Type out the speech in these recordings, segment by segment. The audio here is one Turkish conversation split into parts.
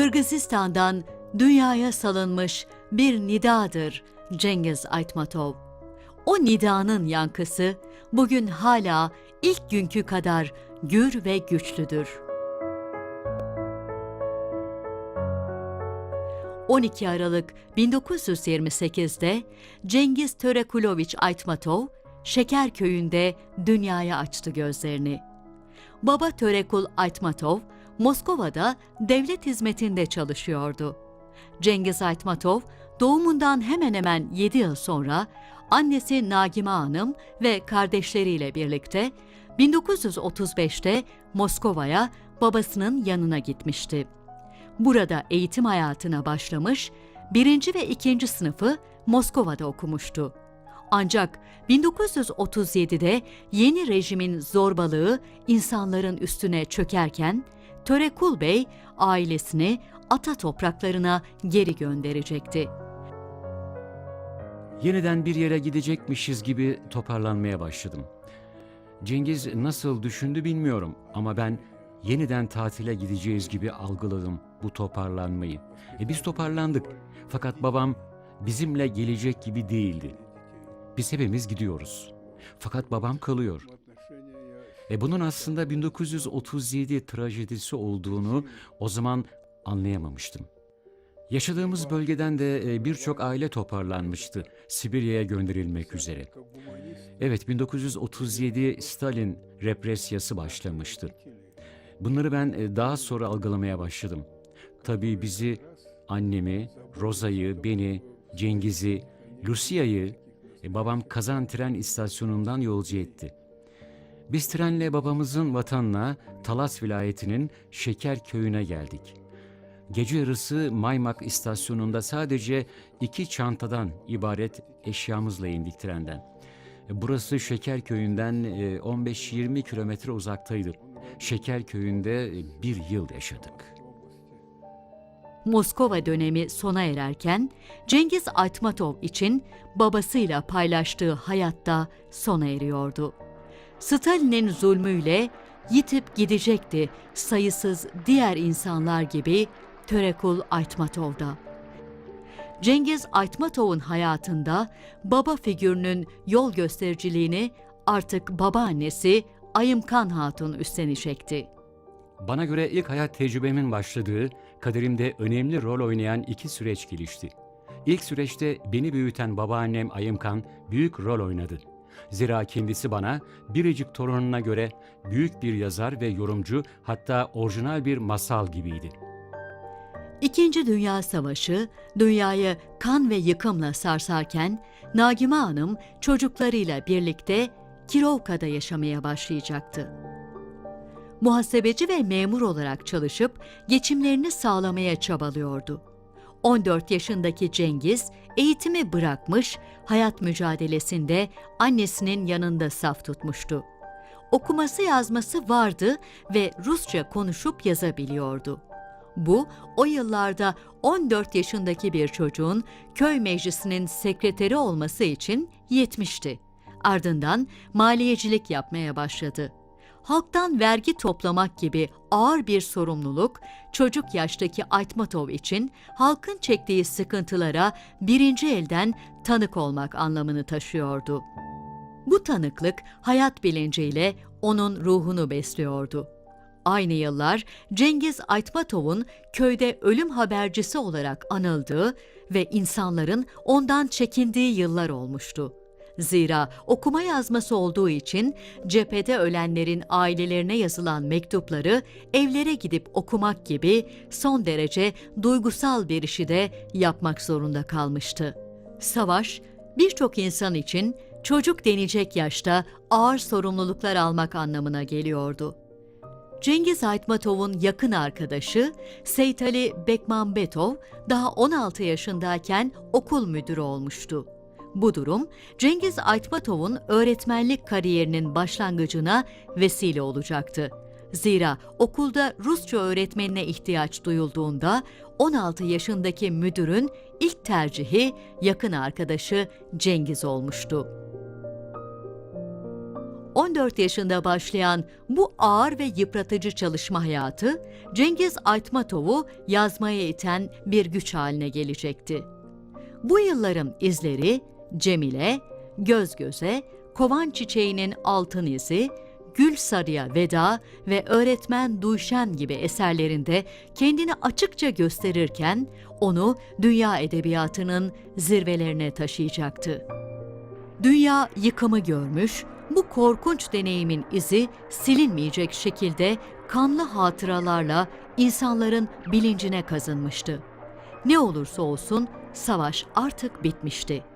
Kırgızistan'dan dünyaya salınmış bir nidadır Cengiz Aytmatov. O nidanın yankısı bugün hala ilk günkü kadar gür ve güçlüdür. 12 Aralık 1928'de Cengiz Törekuloviç Aytmatov, Şekerköy'ünde dünyaya açtı gözlerini. Baba Törekul Aytmatov, Moskova'da devlet hizmetinde çalışıyordu. Cengiz Aytmatov, doğumundan hemen hemen 7 yıl sonra annesi Nagime Hanım ve kardeşleriyle birlikte 1935'te Moskova'ya babasının yanına gitmişti. Burada eğitim hayatına başlamış, birinci ve ikinci sınıfı Moskova'da okumuştu. Ancak 1937'de yeni rejimin zorbalığı insanların üstüne çökerken, Törekul Bey ailesini ata topraklarına geri gönderecekti. Yeniden bir yere gidecekmişiz gibi toparlanmaya başladım. Cengiz nasıl düşündü bilmiyorum ama ben yeniden tatile gideceğiz gibi algıladım bu toparlanmayı. E biz toparlandık fakat babam bizimle gelecek gibi değildi. Biz hepimiz gidiyoruz. Fakat babam kalıyor. E bunun aslında 1937 trajedisi olduğunu o zaman anlayamamıştım. Yaşadığımız bölgeden de e, birçok aile toparlanmıştı Sibirya'ya gönderilmek üzere. Evet 1937 Stalin represyası başlamıştı. Bunları ben e, daha sonra algılamaya başladım. Tabii bizi, annemi, Roza'yı, beni, Cengiz'i, Lucia'yı e, babam Kazan tren istasyonundan yolcu etti. Biz trenle babamızın vatanına Talas vilayetinin Şeker köyüne geldik. Gece yarısı Maymak istasyonunda sadece iki çantadan ibaret eşyamızla indik trenden. Burası Şeker köyünden e, 15-20 kilometre uzaktaydı. Şeker köyünde e, bir yıl yaşadık. Moskova dönemi sona ererken Cengiz Aytmatov için babasıyla paylaştığı hayatta sona eriyordu. Stalin'in zulmüyle yitip gidecekti sayısız diğer insanlar gibi Törekul Aytmatov'da. Cengiz Aytmatov'un hayatında baba figürünün yol göstericiliğini artık babaannesi Ayımkan Hatun üstlenecekti. Bana göre ilk hayat tecrübemin başladığı, kaderimde önemli rol oynayan iki süreç gelişti. İlk süreçte beni büyüten babaannem Ayımkan büyük rol oynadı. Zira kendisi bana biricik torununa göre büyük bir yazar ve yorumcu hatta orijinal bir masal gibiydi. İkinci Dünya Savaşı dünyayı kan ve yıkımla sarsarken Nagime Hanım çocuklarıyla birlikte Kirovka'da yaşamaya başlayacaktı. Muhasebeci ve memur olarak çalışıp geçimlerini sağlamaya çabalıyordu. 14 yaşındaki Cengiz eğitimi bırakmış, hayat mücadelesinde annesinin yanında saf tutmuştu. Okuması yazması vardı ve Rusça konuşup yazabiliyordu. Bu o yıllarda 14 yaşındaki bir çocuğun köy meclisinin sekreteri olması için yetmişti. Ardından maliyecilik yapmaya başladı. Halktan vergi toplamak gibi ağır bir sorumluluk çocuk yaştaki Aytmatov için halkın çektiği sıkıntılara birinci elden tanık olmak anlamını taşıyordu. Bu tanıklık hayat bilinciyle onun ruhunu besliyordu. Aynı yıllar Cengiz Aytmatov'un köyde ölüm habercisi olarak anıldığı ve insanların ondan çekindiği yıllar olmuştu. Zira okuma yazması olduğu için cephede ölenlerin ailelerine yazılan mektupları evlere gidip okumak gibi son derece duygusal bir işi de yapmak zorunda kalmıştı. Savaş birçok insan için çocuk denecek yaşta ağır sorumluluklar almak anlamına geliyordu. Cengiz Aytmatov'un yakın arkadaşı Seytali Bekmambetov daha 16 yaşındayken okul müdürü olmuştu. Bu durum Cengiz Aytmatov'un öğretmenlik kariyerinin başlangıcına vesile olacaktı. Zira okulda Rusça öğretmenine ihtiyaç duyulduğunda 16 yaşındaki müdürün ilk tercihi yakın arkadaşı Cengiz olmuştu. 14 yaşında başlayan bu ağır ve yıpratıcı çalışma hayatı Cengiz Aytmatov'u yazmaya iten bir güç haline gelecekti. Bu yılların izleri Cemile, Göz Göze, Kovan Çiçeği'nin Altın İzi, Gül Sarıya Veda ve Öğretmen Duyşen gibi eserlerinde kendini açıkça gösterirken onu dünya edebiyatının zirvelerine taşıyacaktı. Dünya yıkımı görmüş, bu korkunç deneyimin izi silinmeyecek şekilde kanlı hatıralarla insanların bilincine kazınmıştı. Ne olursa olsun savaş artık bitmişti.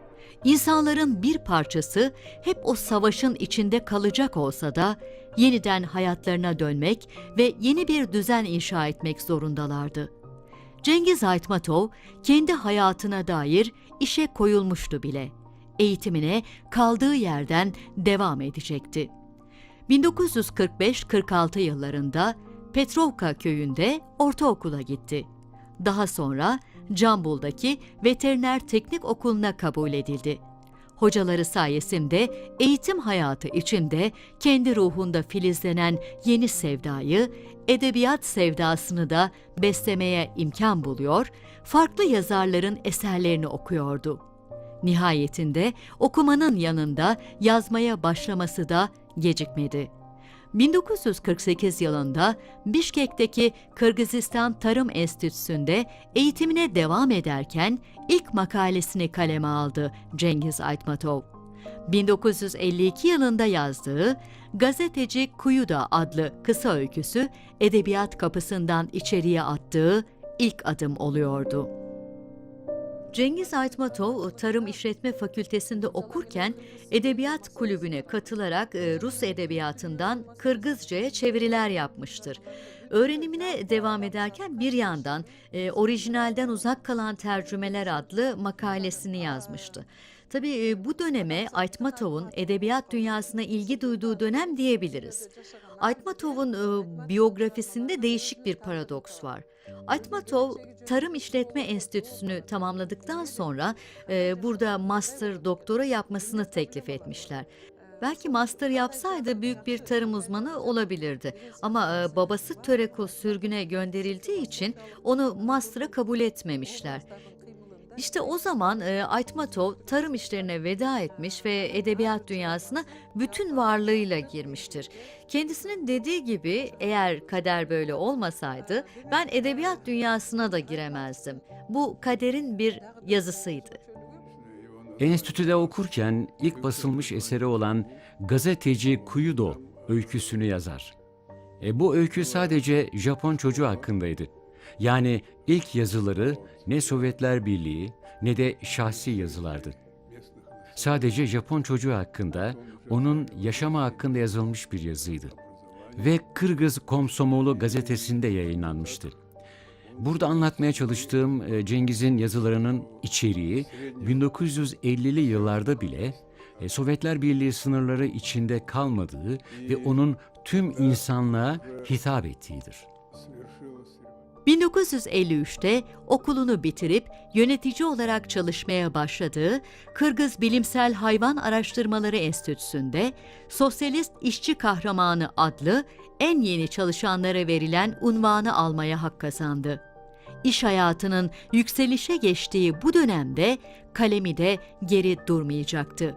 İnsanların bir parçası hep o savaşın içinde kalacak olsa da yeniden hayatlarına dönmek ve yeni bir düzen inşa etmek zorundalardı. Cengiz Aytmatov kendi hayatına dair işe koyulmuştu bile. Eğitimine kaldığı yerden devam edecekti. 1945-46 yıllarında Petrovka köyünde ortaokula gitti. Daha sonra Cambul'daki Veteriner Teknik Okulu'na kabul edildi. Hocaları sayesinde eğitim hayatı içinde kendi ruhunda filizlenen yeni sevdayı, edebiyat sevdasını da beslemeye imkan buluyor, farklı yazarların eserlerini okuyordu. Nihayetinde okumanın yanında yazmaya başlaması da gecikmedi. 1948 yılında Bişkek'teki Kırgızistan Tarım Enstitüsü'nde eğitimine devam ederken ilk makalesini kaleme aldı Cengiz Aytmatov. 1952 yılında yazdığı Gazeteci Kuyuda adlı kısa öyküsü edebiyat kapısından içeriye attığı ilk adım oluyordu. Cengiz Aytmatov Tarım İşletme Fakültesinde okurken Edebiyat Kulübü'ne katılarak e, Rus edebiyatından Kırgızca'ya çeviriler yapmıştır. Öğrenimine devam ederken bir yandan e, orijinalden uzak kalan tercümeler adlı makalesini yazmıştı. Tabii e, bu döneme Aytmatov'un edebiyat dünyasına ilgi duyduğu dönem diyebiliriz. Aytmatov'un e, biyografisinde değişik bir paradoks var. Aytmatov Tarım İşletme Enstitüsü'nü tamamladıktan sonra e, burada master doktora yapmasını teklif etmişler. Belki master yapsaydı büyük bir tarım uzmanı olabilirdi. Ama e, babası Törekul sürgüne gönderildiği için onu master'a kabul etmemişler. İşte o zaman e, Aytmatov tarım işlerine veda etmiş ve edebiyat dünyasına bütün varlığıyla girmiştir. Kendisinin dediği gibi eğer kader böyle olmasaydı ben edebiyat dünyasına da giremezdim. Bu kaderin bir yazısıydı. Enstitüde okurken ilk basılmış eseri olan Gazeteci Kuyudo öyküsünü yazar. E, bu öykü sadece Japon çocuğu hakkındaydı. Yani ilk yazıları ne Sovyetler Birliği ne de şahsi yazılardı. Sadece Japon çocuğu hakkında, onun yaşamı hakkında yazılmış bir yazıydı. Ve Kırgız Komsomolu gazetesinde yayınlanmıştı. Burada anlatmaya çalıştığım e, Cengiz'in yazılarının içeriği 1950'li yıllarda bile e, Sovyetler Birliği sınırları içinde kalmadığı ve onun tüm insanlığa hitap ettiğidir. 1953'te okulunu bitirip yönetici olarak çalışmaya başladığı Kırgız Bilimsel Hayvan Araştırmaları Enstitüsü'nde Sosyalist İşçi Kahramanı adlı en yeni çalışanlara verilen unvanı almaya hak kazandı. İş hayatının yükselişe geçtiği bu dönemde kalemi de geri durmayacaktı.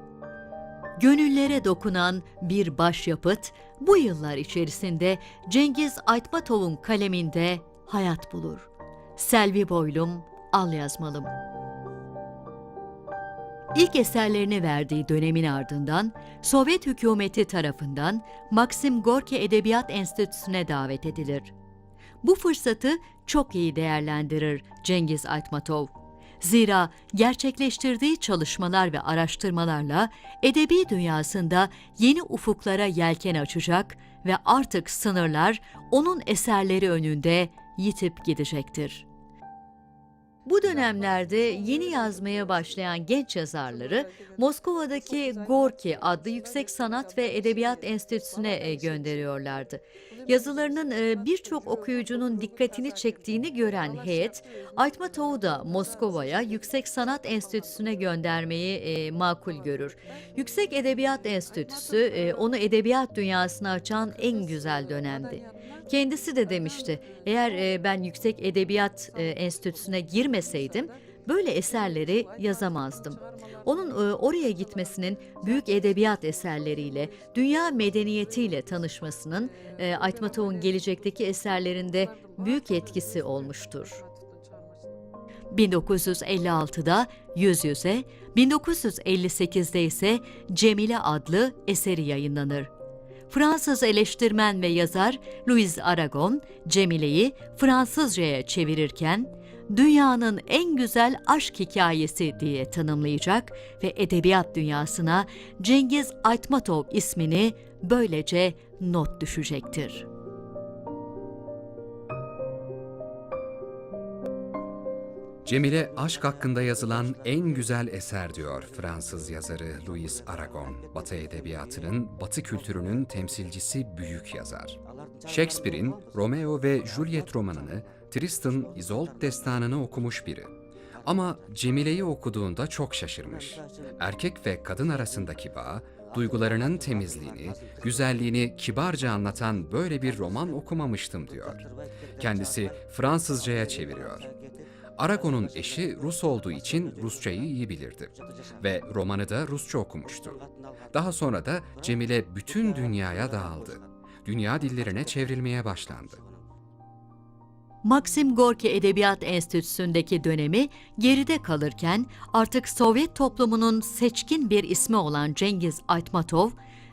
Gönüllere dokunan bir başyapıt bu yıllar içerisinde Cengiz Aytmatov'un kaleminde hayat bulur. Selvi Boylum, Al Yazmalım. İlk eserlerini verdiği dönemin ardından Sovyet hükümeti tarafından Maxim Gorki Edebiyat Enstitüsü'ne davet edilir. Bu fırsatı çok iyi değerlendirir Cengiz Aytmatov. Zira gerçekleştirdiği çalışmalar ve araştırmalarla edebi dünyasında yeni ufuklara yelken açacak ve artık sınırlar onun eserleri önünde yitip gidecektir. Bu dönemlerde yeni yazmaya başlayan genç yazarları Moskova'daki Gorki adlı Yüksek Sanat ve Edebiyat Enstitüsü'ne e, gönderiyorlardı. Yazılarının e, birçok okuyucunun dikkatini çektiğini gören heyet, Aytmatov'u da Moskova'ya Yüksek Sanat Enstitüsü'ne göndermeyi e, makul görür. Yüksek Edebiyat Enstitüsü e, onu edebiyat dünyasına açan en güzel dönemdi. Kendisi de demişti, eğer ben Yüksek Edebiyat Enstitüsü'ne girmeseydim böyle eserleri yazamazdım. Onun e, oraya gitmesinin büyük edebiyat eserleriyle, dünya medeniyetiyle tanışmasının e, Aytmatov'un gelecekteki eserlerinde büyük etkisi olmuştur. 1956'da Yüz Yüze, 1958'de ise Cemile adlı eseri yayınlanır. Fransız eleştirmen ve yazar Louis Aragon, Cemile'yi Fransızcaya çevirirken, dünyanın en güzel aşk hikayesi diye tanımlayacak ve edebiyat dünyasına Cengiz Aytmatov ismini böylece not düşecektir. Cemile aşk hakkında yazılan en güzel eser diyor Fransız yazarı Louis Aragon. Batı edebiyatının, Batı kültürünün temsilcisi büyük yazar. Shakespeare'in Romeo ve Juliet romanını, Tristan Isolde destanını okumuş biri. Ama Cemile'yi okuduğunda çok şaşırmış. Erkek ve kadın arasındaki bağ, duygularının temizliğini, güzelliğini kibarca anlatan böyle bir roman okumamıştım diyor. Kendisi Fransızcaya çeviriyor. Aragon'un eşi Rus olduğu için Rusçayı iyi bilirdi ve romanı da Rusça okumuştu. Daha sonra da Cemile bütün dünyaya dağıldı. Dünya dillerine çevrilmeye başlandı. Maxim Gorki Edebiyat Enstitüsü'ndeki dönemi geride kalırken artık Sovyet toplumunun seçkin bir ismi olan Cengiz Aytmatov,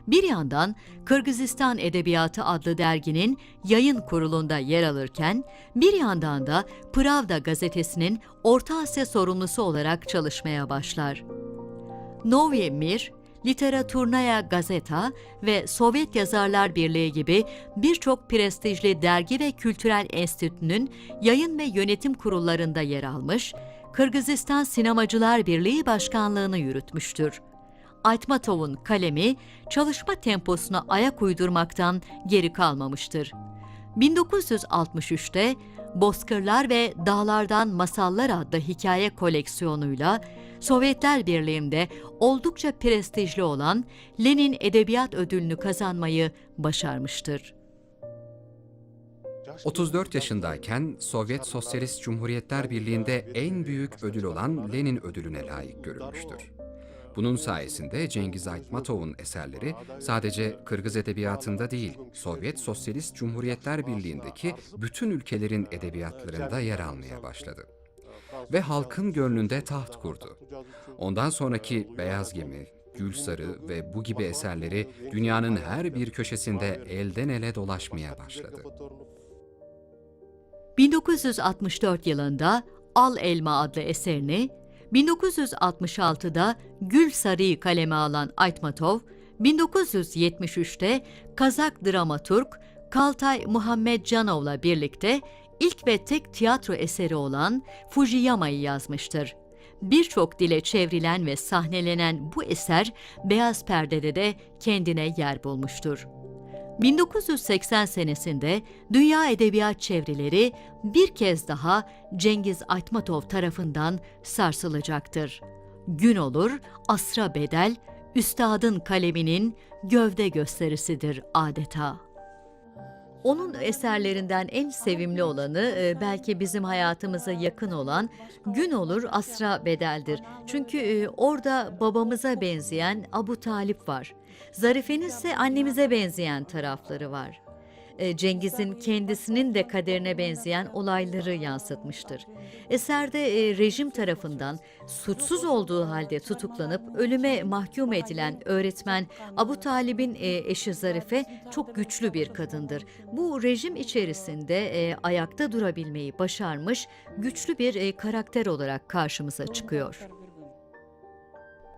bir yandan Kırgızistan Edebiyatı adlı derginin yayın kurulunda yer alırken, bir yandan da Pravda gazetesinin Orta Asya sorumlusu olarak çalışmaya başlar. Novye Mir, Literaturnaya Gazeta ve Sovyet Yazarlar Birliği gibi birçok prestijli dergi ve kültürel enstitünün yayın ve yönetim kurullarında yer almış, Kırgızistan Sinemacılar Birliği başkanlığını yürütmüştür. Aytmatov'un kalemi çalışma temposuna ayak uydurmaktan geri kalmamıştır. 1963'te Bozkırlar ve Dağlardan Masallar adlı hikaye koleksiyonuyla Sovyetler Birliği'nde oldukça prestijli olan Lenin Edebiyat Ödülünü kazanmayı başarmıştır. 34 yaşındayken Sovyet Sosyalist Cumhuriyetler Birliği'nde en büyük ödül olan Lenin ödülüne layık görülmüştür. Bunun sayesinde Cengiz Aytmatov'un eserleri sadece Kırgız edebiyatında değil, Sovyet Sosyalist Cumhuriyetler Birliği'ndeki bütün ülkelerin edebiyatlarında yer almaya başladı. Ve halkın gönlünde taht kurdu. Ondan sonraki Beyaz Gemi, Gülsarı ve bu gibi eserleri dünyanın her bir köşesinde elden ele dolaşmaya başladı. 1964 yılında Al Elma adlı eserini, 1966'da Gül Sarı'yı kaleme alan Aytmatov, 1973'te Kazak dramaturg Kaltay Muhammed Canov'la birlikte ilk ve tek tiyatro eseri olan Fujiyama'yı yazmıştır. Birçok dile çevrilen ve sahnelenen bu eser beyaz perdede de kendine yer bulmuştur. 1980 senesinde dünya edebiyat çevreleri bir kez daha Cengiz Aytmatov tarafından sarsılacaktır. Gün olur, asra bedel, üstadın kaleminin gövde gösterisidir adeta. Onun eserlerinden en sevimli olanı e, belki bizim hayatımıza yakın olan Gün Olur Asra Bedel'dir. Çünkü e, orada babamıza benzeyen Abu Talip var. Zarife'nin ise annemize benzeyen tarafları var. E, Cengiz'in kendisinin de kaderine benzeyen olayları yansıtmıştır. Eserde e, rejim tarafından suçsuz olduğu halde tutuklanıp ölüme mahkum edilen öğretmen Abu Talib'in e, eşi Zarife çok güçlü bir kadındır. Bu rejim içerisinde ayakta durabilmeyi başarmış güçlü bir karakter olarak karşımıza çıkıyor.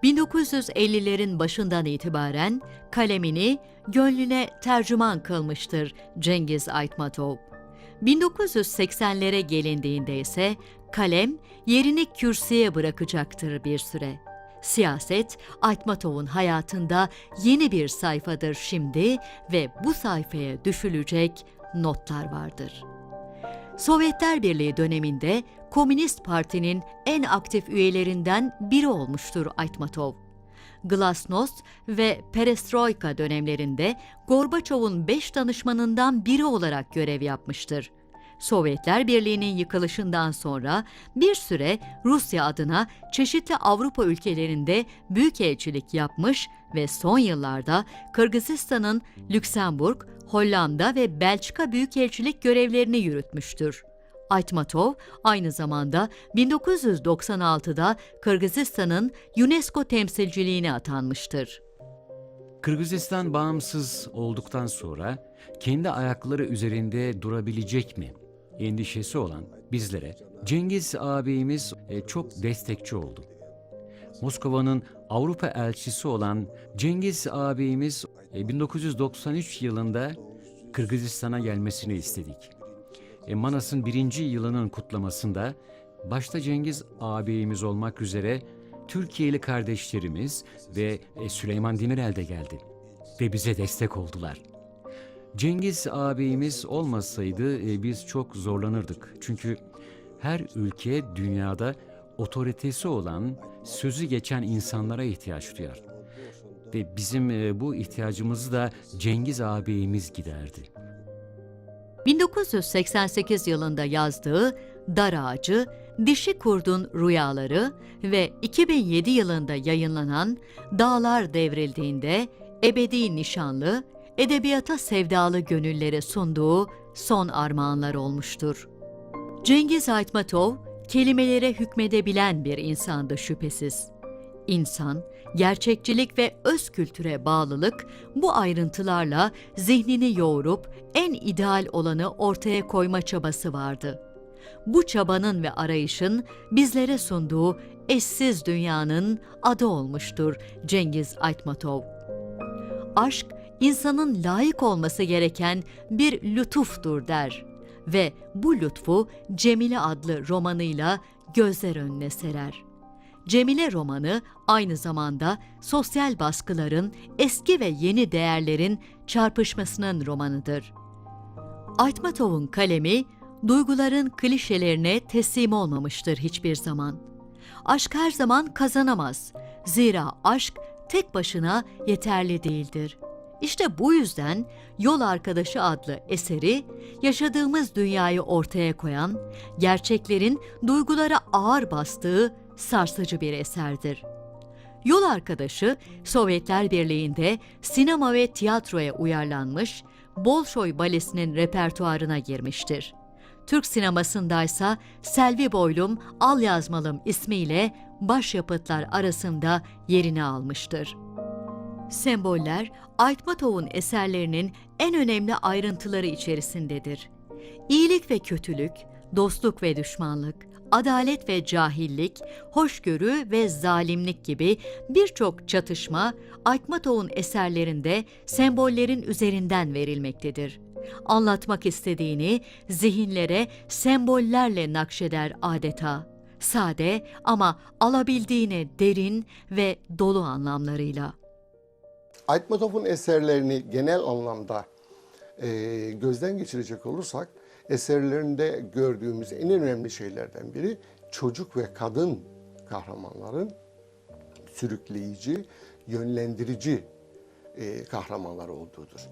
1950'lerin başından itibaren kalemini gönlüne tercüman kılmıştır Cengiz Aytmatov. 1980'lere gelindiğinde ise kalem yerini kürsüye bırakacaktır bir süre. Siyaset, Aytmatov'un hayatında yeni bir sayfadır şimdi ve bu sayfaya düşülecek notlar vardır. Sovyetler Birliği döneminde Komünist Parti'nin en aktif üyelerinden biri olmuştur Aytmatov. Glasnost ve Perestroika dönemlerinde Gorbaçov'un beş danışmanından biri olarak görev yapmıştır. Sovyetler Birliği'nin yıkılışından sonra bir süre Rusya adına çeşitli Avrupa ülkelerinde büyükelçilik yapmış ve son yıllarda Kırgızistan'ın Lüksemburg, Hollanda ve Belçika büyükelçilik görevlerini yürütmüştür. Aytmatov aynı zamanda 1996'da Kırgızistan'ın UNESCO temsilciliğine atanmıştır. Kırgızistan bağımsız olduktan sonra kendi ayakları üzerinde durabilecek mi? Endişesi olan bizlere Cengiz ağabeyimiz e, çok destekçi oldu. Moskova'nın Avrupa elçisi olan Cengiz ağabeyimiz e, 1993 yılında Kırgızistan'a gelmesini istedik. E, Manas'ın birinci yılının kutlamasında başta Cengiz ağabeyimiz olmak üzere Türkiye'li kardeşlerimiz ve e, Süleyman Demirel de geldi ve bize destek oldular. Cengiz ağabeyimiz olmasaydı e, biz çok zorlanırdık. Çünkü her ülke dünyada otoritesi olan, sözü geçen insanlara ihtiyaç duyar. Ve bizim e, bu ihtiyacımızı da Cengiz ağabeyimiz giderdi. 1988 yılında yazdığı Dar Ağacı, Dişi Kurdun Rüyaları ve 2007 yılında yayınlanan Dağlar Devrildiğinde Ebedi Nişanlı, edebiyata sevdalı gönüllere sunduğu son armağanlar olmuştur. Cengiz Aytmatov, kelimelere hükmedebilen bir insandı şüphesiz. İnsan, gerçekçilik ve öz kültüre bağlılık bu ayrıntılarla zihnini yoğurup en ideal olanı ortaya koyma çabası vardı. Bu çabanın ve arayışın bizlere sunduğu eşsiz dünyanın adı olmuştur Cengiz Aytmatov. Aşk, insanın layık olması gereken bir lütuftur der ve bu lütfu Cemile adlı romanıyla gözler önüne serer. Cemile romanı aynı zamanda sosyal baskıların, eski ve yeni değerlerin çarpışmasının romanıdır. Aytmatov'un kalemi, duyguların klişelerine teslim olmamıştır hiçbir zaman. Aşk her zaman kazanamaz. Zira aşk tek başına yeterli değildir. İşte bu yüzden Yol Arkadaşı adlı eseri yaşadığımız dünyayı ortaya koyan, gerçeklerin duygulara ağır bastığı sarsıcı bir eserdir. Yol Arkadaşı, Sovyetler Birliği'nde sinema ve tiyatroya uyarlanmış, Bolşoy Balesi'nin repertuarına girmiştir. Türk sinemasındaysa Selvi Boylum, Al Yazmalım ismiyle başyapıtlar arasında yerini almıştır. Semboller, Aytmatov'un eserlerinin en önemli ayrıntıları içerisindedir. İyilik ve kötülük, dostluk ve düşmanlık, adalet ve cahillik, hoşgörü ve zalimlik gibi birçok çatışma Aytmatov'un eserlerinde sembollerin üzerinden verilmektedir. Anlatmak istediğini zihinlere sembollerle nakşeder adeta. Sade ama alabildiğine derin ve dolu anlamlarıyla. Aytmatov'un eserlerini genel anlamda e, gözden geçirecek olursak eserlerinde gördüğümüz en önemli şeylerden biri çocuk ve kadın kahramanların sürükleyici, yönlendirici e, kahramanlar olduğudur.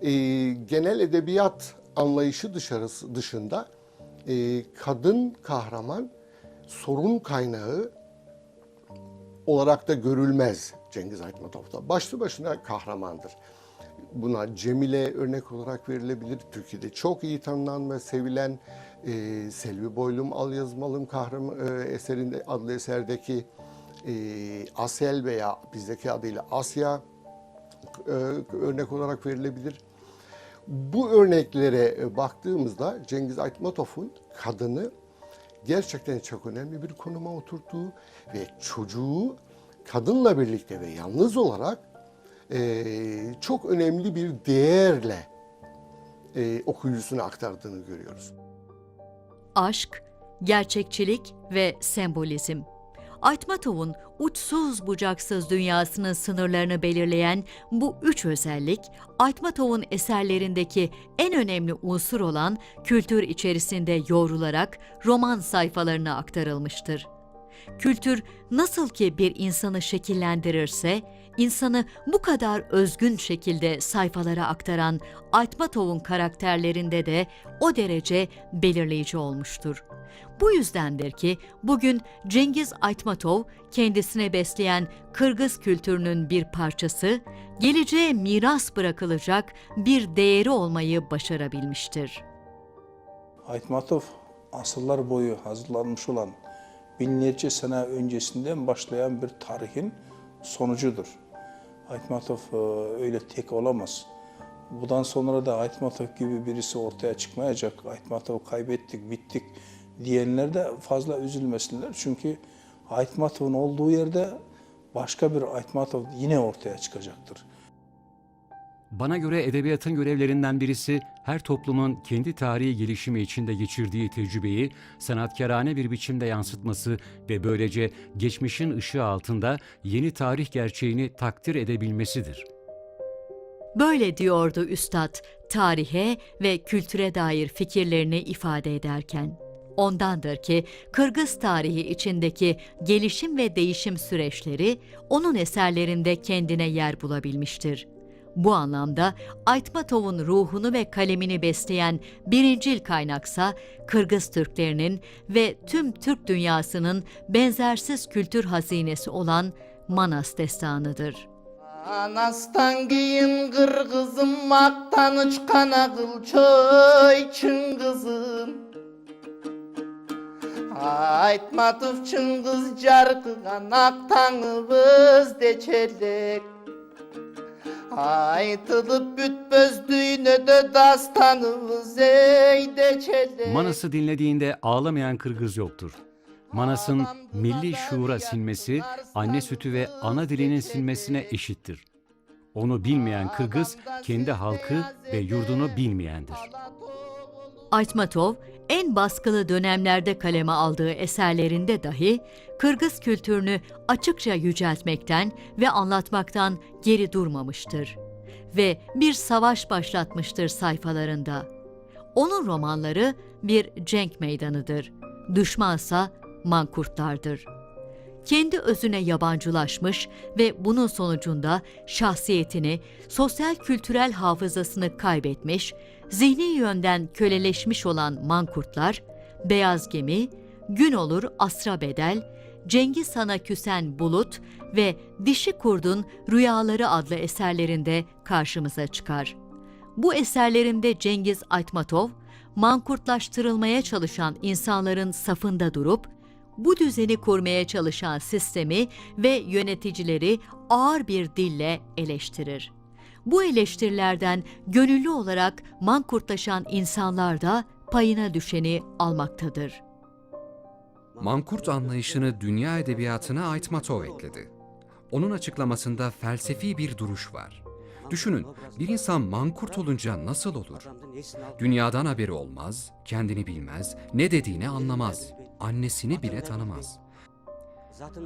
E, genel edebiyat anlayışı dışarısı dışında e, kadın kahraman sorun kaynağı olarak da görülmez Cengiz Aytmatov'da. Başlı başına kahramandır. Buna Cemile örnek olarak verilebilir. Türkiye'de çok iyi tanınan ve sevilen e, Selvi Boylum Al Yazmalım kahraman e, eserinde adlı eserdeki e, Asel veya bizdeki adıyla Asya e, örnek olarak verilebilir. Bu örneklere e, baktığımızda Cengiz Aytmatov'un kadını gerçekten çok önemli bir konuma oturttuğu ve çocuğu kadınla birlikte ve yalnız olarak e, çok önemli bir değerle e, okuyucusuna aktardığını görüyoruz. aşk, gerçekçilik ve sembolizm. Aytmatov'un uçsuz bucaksız dünyasının sınırlarını belirleyen bu üç özellik, Aytmatov'un eserlerindeki en önemli unsur olan kültür içerisinde yoğrularak roman sayfalarına aktarılmıştır. Kültür nasıl ki bir insanı şekillendirirse, insanı bu kadar özgün şekilde sayfalara aktaran Aytmatov'un karakterlerinde de o derece belirleyici olmuştur. Bu yüzdendir ki bugün Cengiz Aytmatov kendisine besleyen Kırgız kültürünün bir parçası, geleceğe miras bırakılacak bir değeri olmayı başarabilmiştir. Aytmatov asırlar boyu hazırlanmış olan binlerce sene öncesinden başlayan bir tarihin sonucudur. Aytmatov e, öyle tek olamaz. Bundan sonra da Aytmatov gibi birisi ortaya çıkmayacak. Aytmatov'u kaybettik, bittik diyenler de fazla üzülmesinler. Çünkü Aytmatov'un olduğu yerde başka bir Aytmatov yine ortaya çıkacaktır. Bana göre edebiyatın görevlerinden birisi her toplumun kendi tarihi gelişimi içinde geçirdiği tecrübeyi sanatkarane bir biçimde yansıtması ve böylece geçmişin ışığı altında yeni tarih gerçeğini takdir edebilmesidir. Böyle diyordu üstad tarihe ve kültüre dair fikirlerini ifade ederken. Ondandır ki Kırgız tarihi içindeki gelişim ve değişim süreçleri onun eserlerinde kendine yer bulabilmiştir. Bu anlamda Aytmatov'un ruhunu ve kalemini besleyen birincil kaynaksa Kırgız Türklerinin ve tüm Türk dünyasının benzersiz kültür hazinesi olan Manas destanıdır. Anastan giyin kırgızım, maktan uçkan akıl çöy çıngızım. Aytmatov çıngız carkı, kanaktan ıvız deçerlek. Aytılıp bütmez düğüne de dastanımız eyde çele. Manas'ı dinlediğinde ağlamayan Kırgız yoktur. Manas'ın milli şuura silmesi, anne sütü ve ana dilinin silmesine eşittir. Onu bilmeyen Kırgız, kendi halkı ve yurdunu bilmeyendir. Aytmatov, en baskılı dönemlerde kaleme aldığı eserlerinde dahi Kırgız kültürünü açıkça yüceltmekten ve anlatmaktan geri durmamıştır. Ve bir savaş başlatmıştır sayfalarında. Onun romanları bir cenk meydanıdır. Düşmansa mankurtlardır. Kendi özüne yabancılaşmış ve bunun sonucunda şahsiyetini, sosyal kültürel hafızasını kaybetmiş, zihni yönden köleleşmiş olan mankurtlar, Beyaz Gemi, Gün Olur Asra Bedel, Cengiz Han'a Küsen Bulut ve Dişi Kurdun Rüyaları adlı eserlerinde karşımıza çıkar. Bu eserlerinde Cengiz Aytmatov, mankurtlaştırılmaya çalışan insanların safında durup, bu düzeni kurmaya çalışan sistemi ve yöneticileri ağır bir dille eleştirir. Bu eleştirilerden gönüllü olarak mankurtlaşan insanlar da payına düşeni almaktadır. Mankurt anlayışını dünya edebiyatına Aytmatov ekledi. Onun açıklamasında felsefi bir duruş var. Düşünün, bir insan mankurt olunca nasıl olur? Dünyadan haberi olmaz, kendini bilmez, ne dediğini anlamaz, annesini bile tanımaz.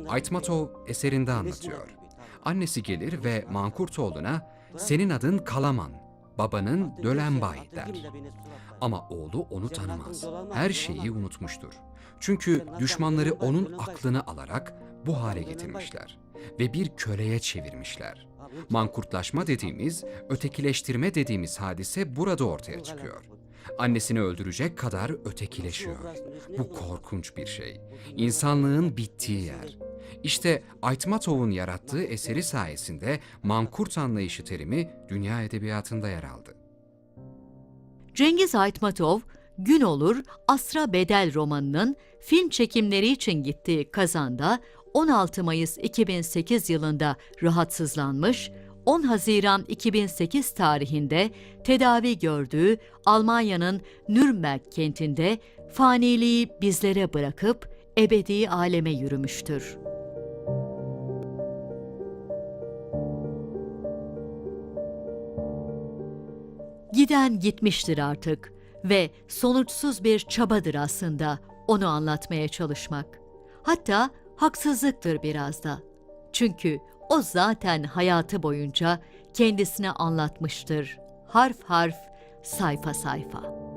Aytmatov eserinde anlatıyor. Annesi gelir ve Mankurtoğlu'na senin adın Kalaman, babanın Dölenbay der. Ama oğlu onu tanımaz. Her şeyi unutmuştur. Çünkü düşmanları onun aklını alarak bu hale getirmişler ve bir köleye çevirmişler. Mankurtlaşma dediğimiz, ötekileştirme dediğimiz hadise burada ortaya çıkıyor. Annesini öldürecek kadar ötekileşiyor. Bu korkunç bir şey. İnsanlığın bittiği yer. İşte Aytmatov'un yarattığı eseri sayesinde mankurt anlayışı terimi dünya edebiyatında yer aldı. Cengiz Aytmatov, Gün Olur Asra Bedel romanının film çekimleri için gittiği Kazan'da 16 Mayıs 2008 yılında rahatsızlanmış, 10 Haziran 2008 tarihinde tedavi gördüğü Almanya'nın Nürnberg kentinde faniliği bizlere bırakıp ebedi aleme yürümüştür. Giden gitmiştir artık ve sonuçsuz bir çabadır aslında onu anlatmaya çalışmak. Hatta haksızlıktır biraz da. Çünkü o zaten hayatı boyunca kendisine anlatmıştır. Harf harf, sayfa sayfa.